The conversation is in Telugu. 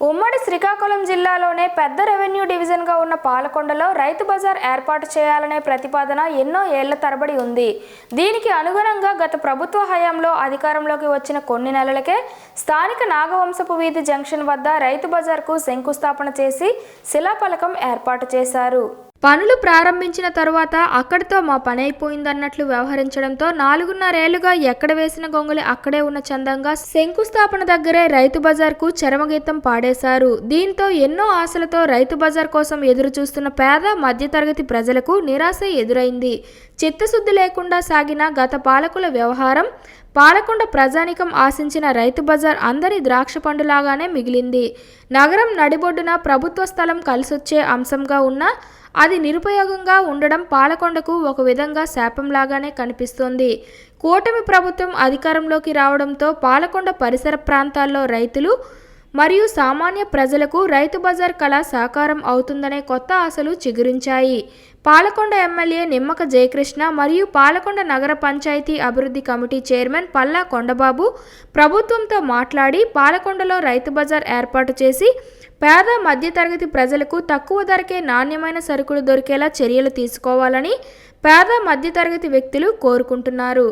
ఉమ్మడి శ్రీకాకుళం జిల్లాలోనే పెద్ద రెవెన్యూ డివిజన్గా ఉన్న పాలకొండలో రైతు బజార్ ఏర్పాటు చేయాలనే ప్రతిపాదన ఎన్నో ఏళ్ళ తరబడి ఉంది. దీనికి అనుగుణంగా గత ప్రభుత్వ హయాంలో అధికారంలోకి వచ్చిన కొన్ని నెలలకే స్థానిక నాగవంశపు వీధి జంక్షన్ వద్ద రైతు బజార్కు శంకుస్థాపన చేసి శిలాఫలకం ఏర్పాటు చేశారు. పనులు ప్రారంభించిన తరువాత అక్కడితో మా పని అయిపోయిందన్నట్లు వ్యవహరించడంతో నాలుగున్నరేళ్ళుగా ఎక్కడ వేసిన గొంగులి అక్కడే ఉన్న చందంగా శంకుస్థాపన దగ్గరే రైతు బజార్కు చరమగీతం పాడేశారు దీంతో ఎన్నో ఆశలతో రైతు బజార్ కోసం ఎదురు చూస్తున్న పేద మధ్యతరగతి ప్రజలకు నిరాశ ఎదురైంది. చిత్తశుద్ధి లేకుండా సాగిన గత పాలకుల వ్యవహారం పాలకొండ ప్రజానికం ఆశించిన రైతు బజార్ అందరి ద్రాక్ష పండులాగానే మిగిలింది. నగరం నడిబొడ్డున ప్రభుత్వ స్థలం కలిసొచ్చే అంశంగా ఉన్న అది నిరుపయోగంగా ఉండడం పాలకొండకు ఒక విధంగా శాపంలాగానే కనిపిస్తోంది. కూటమి ప్రభుత్వం అధికారంలోకి రావడంతో పాలకొండ పరిసర ప్రాంతాల్లో రైతులు మరియు సామాన్య ప్రజలకు రైతు బజార్ కళ సాకారం అవుతుందనే కొత్త ఆశలు చిగురించాయి. పాలకొండ ఎమ్మెల్యే నిమ్మక జయకృష్ణ మరియు పాలకొండ నగర పంచాయతీ అభివృద్ధి కమిటీ చైర్మన్ పల్లా కొండబాబు ప్రభుత్వంతో మాట్లాడి పాలకొండలో రైతు బజార్ ఏర్పాటు చేసి పేద మధ్యతరగతి ప్రజలకు తక్కువ ధరకే నాణ్యమైన సరుకులు దొరికేలా చర్యలు తీసుకోవాలని పేద మధ్యతరగతి వ్యక్తులు కోరుకుంటున్నారు.